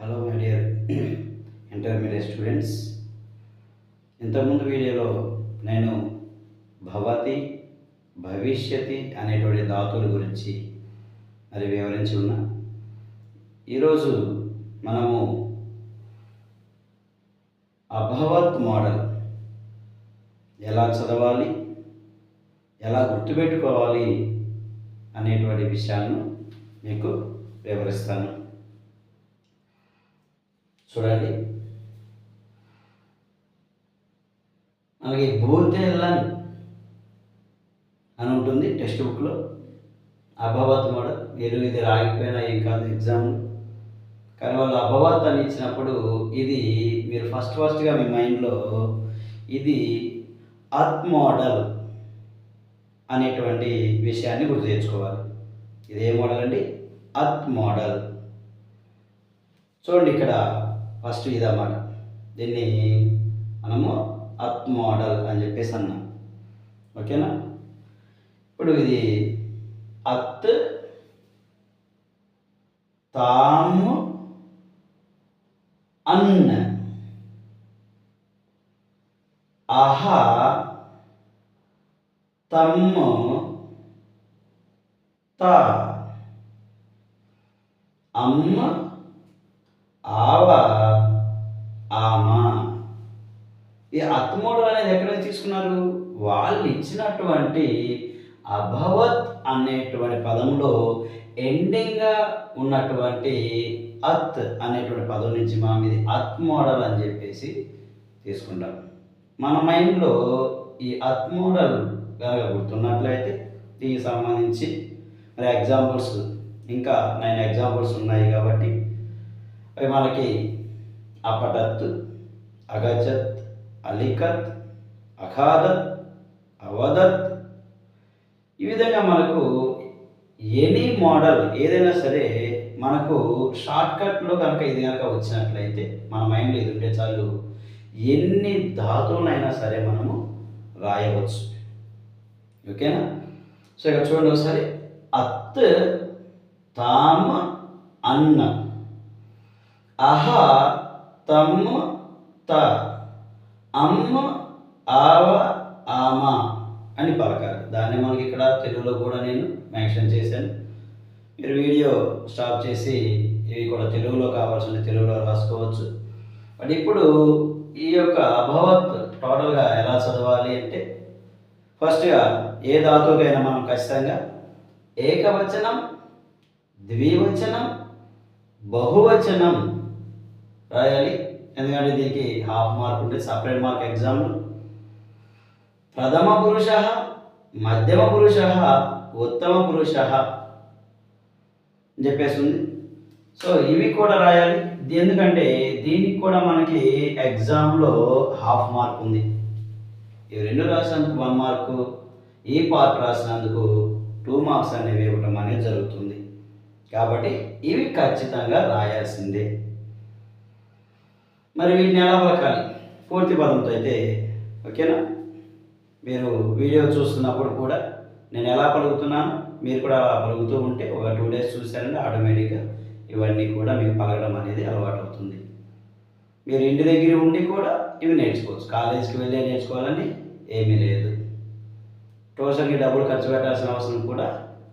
Hello my dear intermediate students ఇంతకుముందు వీడియోలో నేను భవతి భవిష్యతి అనేటువంటి ధాతుల గురించి మరి వివరించి ఉన్నా ఈరోజు మనము అభవత్ మోడల్ ఎలా చదవాలి ఎలా గుర్తుపెట్టుకోవాలి అనేటువంటి విషయాలను మీకు వివరిస్తాను. చూడండి. మనకి భూతెల్లన్ అని ఉంటుంది టెక్స్ట్ బుక్లో. అభవత్ మోడల్ మీరు ఇది రాగిపోయినా ఏం కాదు ఎగ్జామ్. కానీ వాళ్ళు అభవత్ అని ఇచ్చినప్పుడు ఇది మీరు ఫస్ట్ ఫస్ట్గా మీ మైండ్లో ఇది అత్ మోడల్ అనేటువంటి విషయాన్ని గుర్తు తెచ్చుకోవాలి. ఇది ఏ మోడల్ అండి? అత్ మోడల్. చూడండి ఇక్కడ ఫస్ట్ ఇదన్నమాట. దీన్ని మనము అత్ మోడల్ అని చెప్పేసి అన్నాం. ఓకేనా? ఇప్పుడు ఇది అత్ తాము అన్న అహ తమ్ము త అమ్మ ఆవ ఆమా ఈ అత్మోడల్ అనేది ఎక్కడ తీసుకున్నారు? వాళ్ళు ఇచ్చినటువంటి అభవత్ అనేటువంటి పదంలో ఎండింగ్గా ఉన్నటువంటి అత్ అనేటువంటి పదం నుంచి మనం ఇది అత్ మోడల్ అని చెప్పేసి తీసుకుంటాం మన మైండ్లో ఈ అత్ మోడల్ కనుక గుర్తున్నట్లయితే దీనికి సంబంధించి మరి ఎగ్జాంపుల్స్ ఇంకా నైన్ ఎగ్జాంపుల్స్ ఉన్నాయి కాబట్టి అవి మనకి అపటత్ అగజత్ అలికత్ అఖాదత్ అవదత్ ఈ విధంగా మనకు ఎనీ మోడల్ ఏదైనా సరే మనకు షార్ట్కట్లో కనుక ఇది కనుక వచ్చినట్లయితే మన మైండ్లో ఇది ఉంటే చాలు. ఎన్ని ధాతువులైనా సరే మనము రాయవచ్చు. ఓకేనా? సో ఇక్కడ చూడండి ఒకసారి. అత్ తామ అన్న. అహ తమ్ త. అమ్మ ఆవ ఆమ అని పలకాలి. దాన్ని మనకి ఇక్కడ తెలుగులో కూడా నేను మెన్షన్ చేశాను. మీరు వీడియో స్టాప్ చేసి ఇవి కూడా తెలుగులో కావాల్సిన తెలుగులో రాసుకోవచ్చు. బట్ ఇప్పుడు ఈ యొక్క అభవత్ టోటల్గా ఎలా చదవాలి అంటే ఫస్ట్గా ఏ ధాతువుకైనా మనం ఖచ్చితంగా ఏకవచనం ద్వివచనం బహువచనం రాయాలి. ఎందుకంటే దీనికి హాఫ్ మార్క్ ఉంటే సపరేట్ మార్క్ ఎగ్జామ్ ప్రథమ పురుష మధ్యమ పురుష ఉత్తమ పురుష అని చెప్పేసి ఉంది సో ఇవి కూడా రాయాలి. ఎందుకంటే దీనికి కూడా మనకి ఎగ్జామ్లో హాఫ్ మార్క్ ఉంది. ఇవి రెండు రాసినందుకు వన్ మార్కు ఈ పార్ట్ రాసినందుకు టూ మార్క్స్ అనేవి ఇవ్వటం అనేది జరుగుతుంది. కాబట్టి ఇవి ఖచ్చితంగా రాయాల్సిందే. మరి వీటిని ఎలా పలకాలి? పూర్తి పదంతో అయితే ఓకేనా? మీరు వీడియో చూస్తున్నప్పుడు కూడా నేను ఎలా పలుకుతున్నాను? మీరు కూడా అలా పలుకుతూ ఉంటే ఒక టూ డేస్ చూశారంటే ఆటోమేటిక్గా ఇవన్నీ కూడా మీకు పలకడం అనేది అలవాటు అవుతుంది మీరు ఇంటి దగ్గర ఉండి కూడా ఇవి నేర్చుకోవచ్చు. కాలేజీకి వెళ్ళే నేర్చుకోవాలని ఏమీ లేదు. ట్యూషన్కి డబ్బులు ఖర్చు పెట్టాల్సిన అవసరం కూడా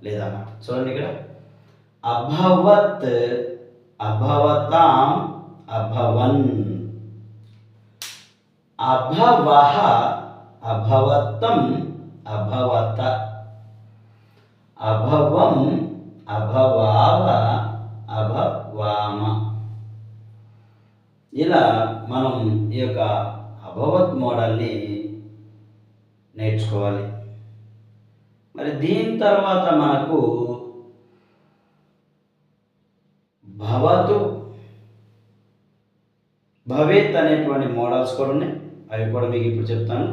లేదన్నమాట. చూడండి ఇక్కడ. అభవత్ అభవతాం అభవన్. అభవహ అభవతం అభవత. అభవం అభవావ అభవామ. ఇలా మనం ఈ యొక్క అభవత్ మోడల్ని నేర్చుకోవాలి. మరి దీని తర్వాత మనకు భవతు భవేత్ అనేటువంటి మోడల్స్ కూడా ఉన్నాయి. అవి కూడా మీకు ఇప్పుడు చెప్తాను.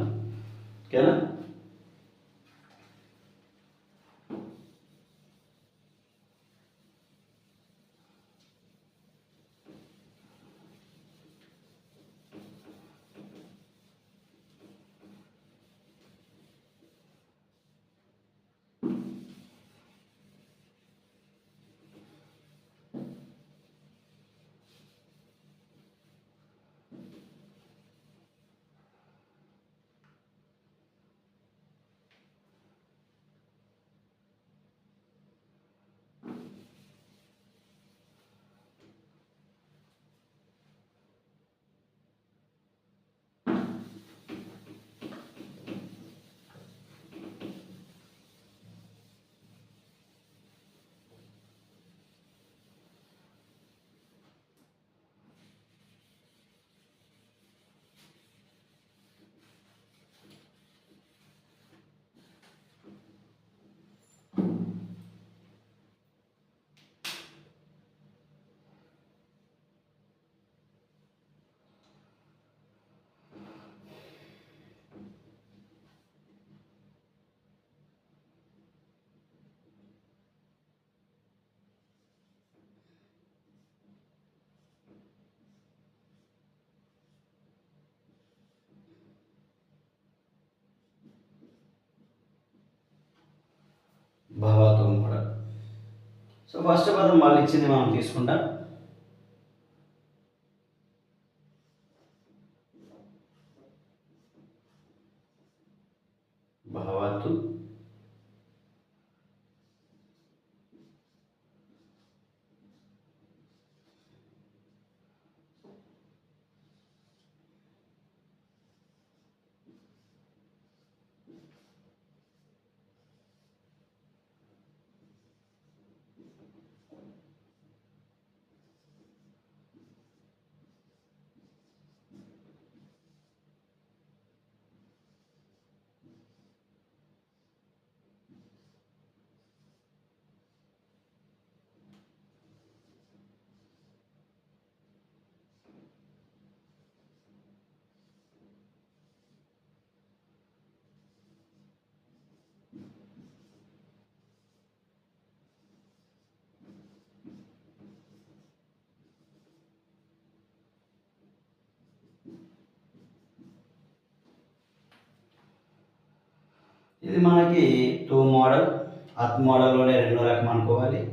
ఓకేనా? ఫస్ట్ పదం వాళ్ళు ఇచ్చింది మనం తీసుకుంటాం భవతు ఇది మనకి టూ మోడల్ అత్ మోడల్లోనే రెండో రకం అనుకోవాలి.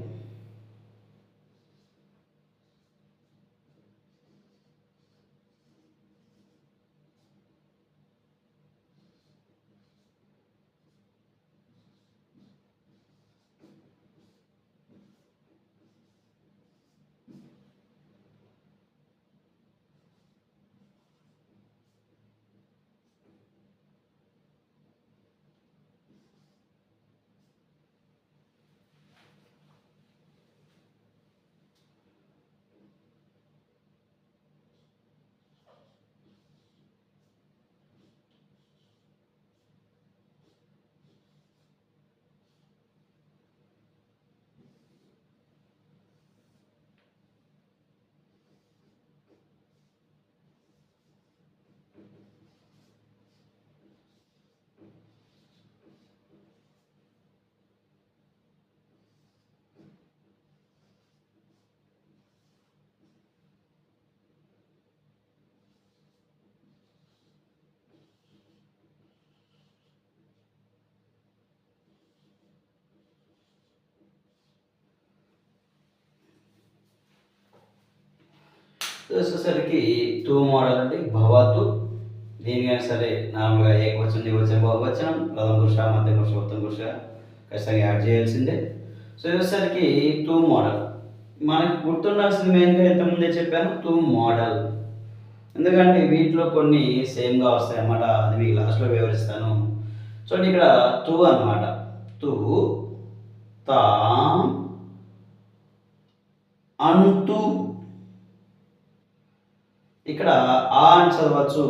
వచ్చేసరికి టూ మోడల్ అంటే భవతు. దీనికైనా సరే నార్మల్గా ఏకవచనం ద్వివచనం బహువచనం ప్రథమ పురుష మధ్య పురుష ఉత్తమ పురుష ఖచ్చితంగా యాడ్ చేయాల్సిందే. సో వచ్చేసరికి టూ మోడల్. మనకు గుర్తుండాల్సింది మెయిన్గా ఇంతకుముందే చెప్పాను టూ మోడల్. ఎందుకంటే వీటిలో కొన్ని సేమ్గా వస్తాయి అన్నమాట అది మీకు లాస్ట్లో వివరిస్తాను. చూడండి ఇక్కడ టూ అన్నమాట. తూ తా అంటూ ఇక్కడ ఆ అని చదవచ్చు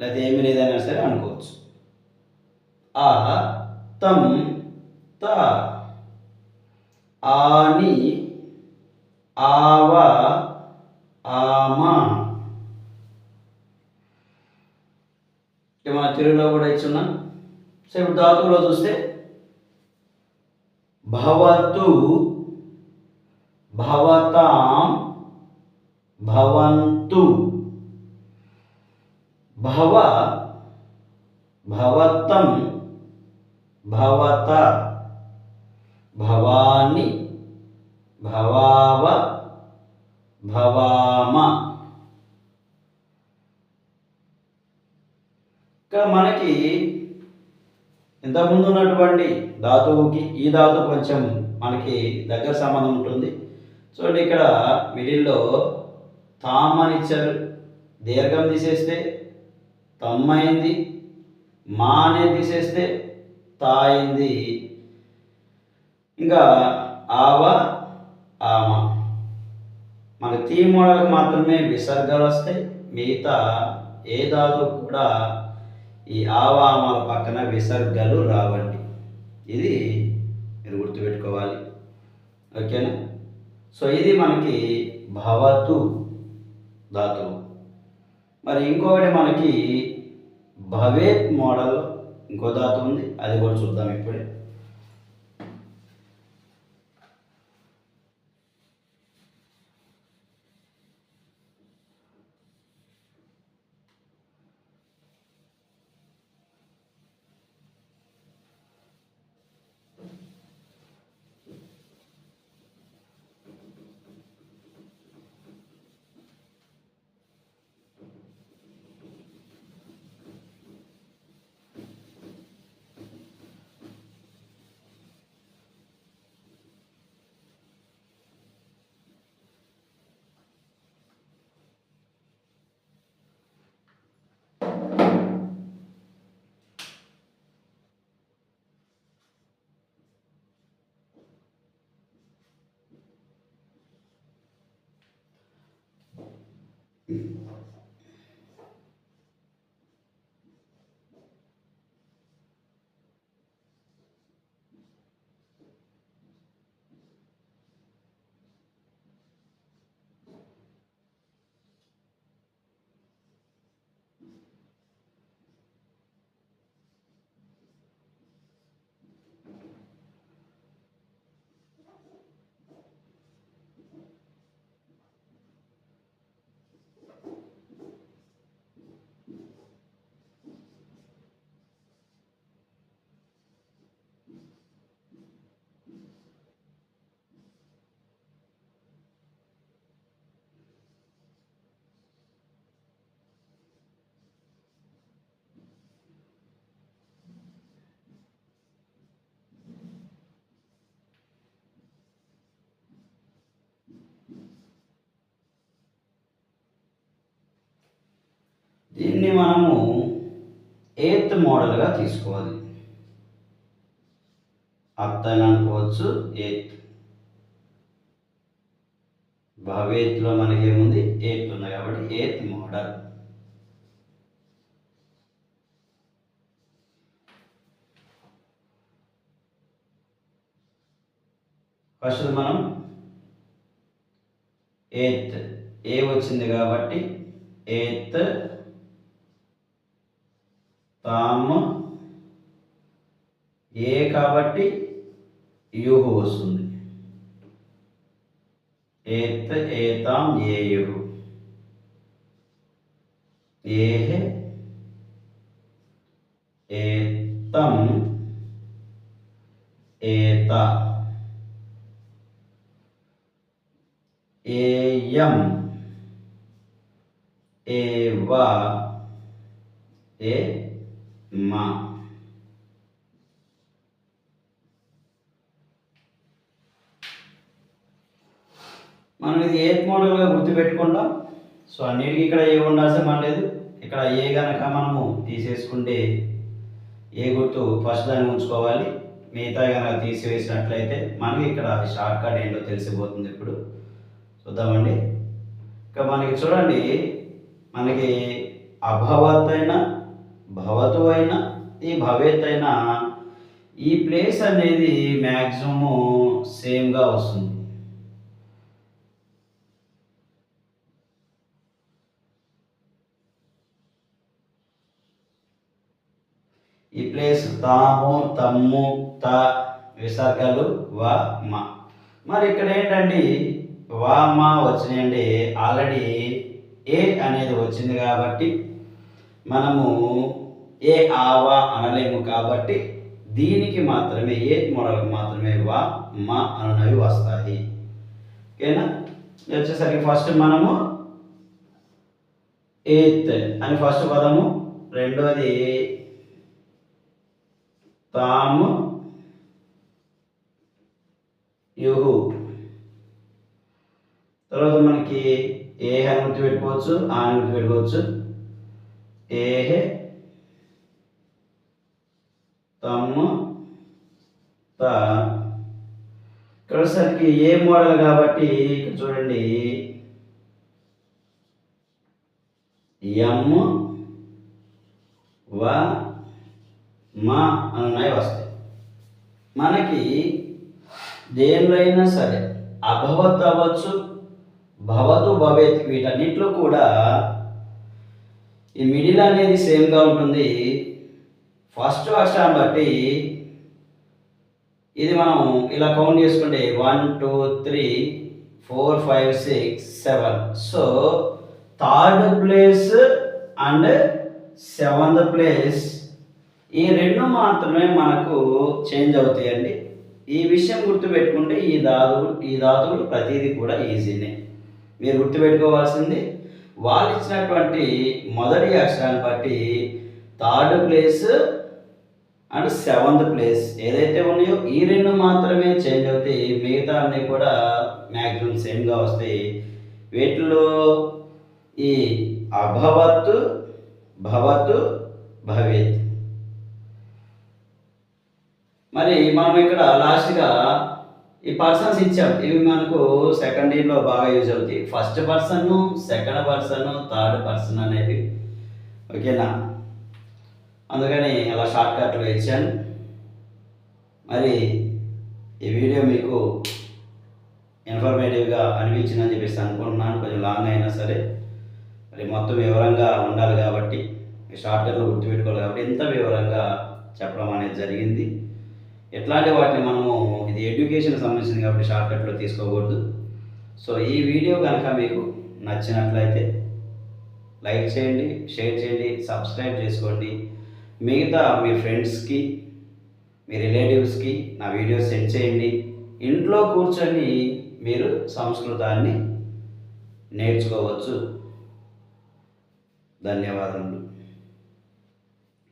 లేదా ఏమి లేదైనా సరే అనుకోవచ్చు. ఆ తం త ఆని ఆవ ఆమా ఇక మన తెలుగులో కూడా ఇచ్చున్నాం సో ఇప్పుడు ధాతువులో చూస్తే భవతు భవతాం భవంతు. భవ భవతం భవత భవాని భవావ భవామ. ఇక్కడ మనకి ఇంతకుముందు ఉన్నటువంటి ధాతువుకి ఈ ధాతు కొంచెం మనకి దగ్గర సంబంధం ఉంటుంది. చూడండి ఇక్కడ మిడిల్లో తామ్ అని ఇచ్చారు దీర్ఘం తీసేస్తే తమ్మైంది అయింది మా అనేది తీసేస్తే తాయింది. ఇంకా ఆవ ఆమ. మన తీ మోడల్కి మాత్రమే విసర్గాలు వస్తాయి. మిగతా ఏ ధాతువు కూడా ఈ ఆవామాల పక్కన విసర్గలు రావండి. ఇది మీరు గుర్తుపెట్టుకోవాలి. ఓకేనా? సో ఇది మనకి భవతు ధాతువు మరి ఇంకొకటి మనకి భవేత్ మోడల్ ఇంకో ధాతువు ఉంది అది కూడా చూద్దాం ఇప్పుడే. దీన్ని మనము ఎయిత్ మోడల్గా తీసుకోవాలి. అత్తని అనుకోవచ్చు ఎయిత్ భవేత్లో మనకి ఏముంది? ఎయిత్ ఉంది కాబట్టి ఎయిత్ మోడల్ ఫస్ట్ మనం ఎయిత్ ఏ వచ్చింది కాబట్టి ఎయిత్ తాము ఏ కాబట్టి యుహు వస్తుంది. ఏత్ ఏతాం ఏయుహు. ఏహే ఏతం ఏత. ఏయం ఏవ ఏ మా మనం ఇది ఏ మోడల్గా గుర్తుపెట్టుకుంటాం? సో అన్నిటికీ ఇక్కడ ఏ ఉండాల్సిన పని లేదు. ఇక్కడ ఏ గనక మనము తీసేసుకుంటే ఏ గుర్తు ఫస్ట్ దాన్ని ఉంచుకోవాలి. మిగతా కనుక తీసివేసినట్లయితే మనకి ఇక్కడ షార్ట్ కట్ ఏంటో తెలిసిపోతుంది ఇప్పుడు. చూద్దామండి. ఇక మనకి చూడండి మనకి అభవత్ అయినా భవతు అయినా ఈ భవేత్ అయినా ఈ ప్లేస్ అనేది మ్యాక్సిమము సేమ్గా వస్తుంది. ఈ ప్లేస్ తాము తమ్ము త విసర్గలు వ మా. మరి ఇక్కడ ఏంటండి? వా మా వచ్చినాయండి. ఆల్రెడీ ఏ అనేది వచ్చింది కాబట్టి మనము ఏ ఆవా అనలేము కాబట్టి దీనికి మాత్రమే ఏ మోడల్కి మాత్రమే వా మా అనునవి వస్తాయి. ఓకేనా? వచ్చేసరికి ఫస్ట్ మనము ఎయిత్ అని ఫస్ట్ పదము. రెండోది తాము యుహు. తర్వాత మనకి ఏ అని గుర్తుపెట్టుకోవచ్చు ఆ అని గుర్తుపెట్టుకోవచ్చు. ఏహే తమ్ము త. ఇక్కడసరికి ఏ మోడల్ కాబట్టి ఇక్కడ చూడండి. ఎమ్ వ మా అన్నాయి వస్తాయి. మనకి దేనిలో అయినా సరే అభవత్ అవ్వచ్చు భవతు భవేత్ వీటన్నిటిలో కూడా ఈ మిడిల్ అనేది సేమ్గా ఉంటుంది. ఫస్ట్ అక్షరాన్ని బట్టి ఇది మనం ఇలా కౌంట్ చేసుకుంటే one two three four five six seven so third place and seventh place ఈ రెండు మాత్రమే మనకు చేంజ్ అవుతాయండి. ఈ విషయం గుర్తుపెట్టుకుంటే ఈ ధాతువులు ఈ ధాతువులు ప్రతిదీ కూడా ఈజీనే మీరు గుర్తుపెట్టుకోవాల్సింది వాళ్ళు ఇచ్చినటువంటి మొదటి అక్షరాన్ని బట్టి third place and seventh place ఏదైతే ఉన్నాయో ఈ రెండు మాత్రమే చేంజ్ అవుతాయి. మిగతా అన్నీ కూడా మ్యాక్సిమం సేమ్గా వస్తాయి. వీటిలో ఈ అభవత్ భవత్ భవేత్. మరి మనం ఇక్కడ లాస్ట్గా ఈ పర్సన్స్ ఇచ్చాం. ఇవి మనకు సెకండ్ ఇయర్లో బాగా యూజ్ అవుతాయి. First person second person third person అనేవి. ఓకేనా? అందుకని అలా షార్ట్ కట్లో ఇచ్చాను. మరి ఈ వీడియో మీకు ఇన్ఫర్మేటివ్గా అనిపించిందని చెప్పేసి అనుకుంటున్నాను. కొంచెం లాంగ్ అయినా సరే. మరి మొత్తం వివరంగా ఉండాలి కాబట్టి షార్ట్ కట్లో గుర్తుపెట్టుకోవాలి కాబట్టి ఇంత వివరంగా చెప్పడం అనేది జరిగింది. ఎట్లాంటి వాటిని మనము ఇది ఎడ్యుకేషన్ సంబంధించింది కాబట్టి షార్ట్కట్లో తీసుకోకూడదు. సో ఈ వీడియో కనుక మీకు నచ్చినట్లయితే లైక్ చేయండి షేర్ చేయండి సబ్స్క్రైబ్ చేసుకోండి. మిగతా మీ ఫ్రెండ్స్కి మీ రిలేటివ్స్కి నా వీడియోస్ సెండ్ చేయండి. ఇంట్లో కూర్చొని మీరు సంస్కృతాన్ని నేర్చుకోవచ్చు. ధన్యవాదములు.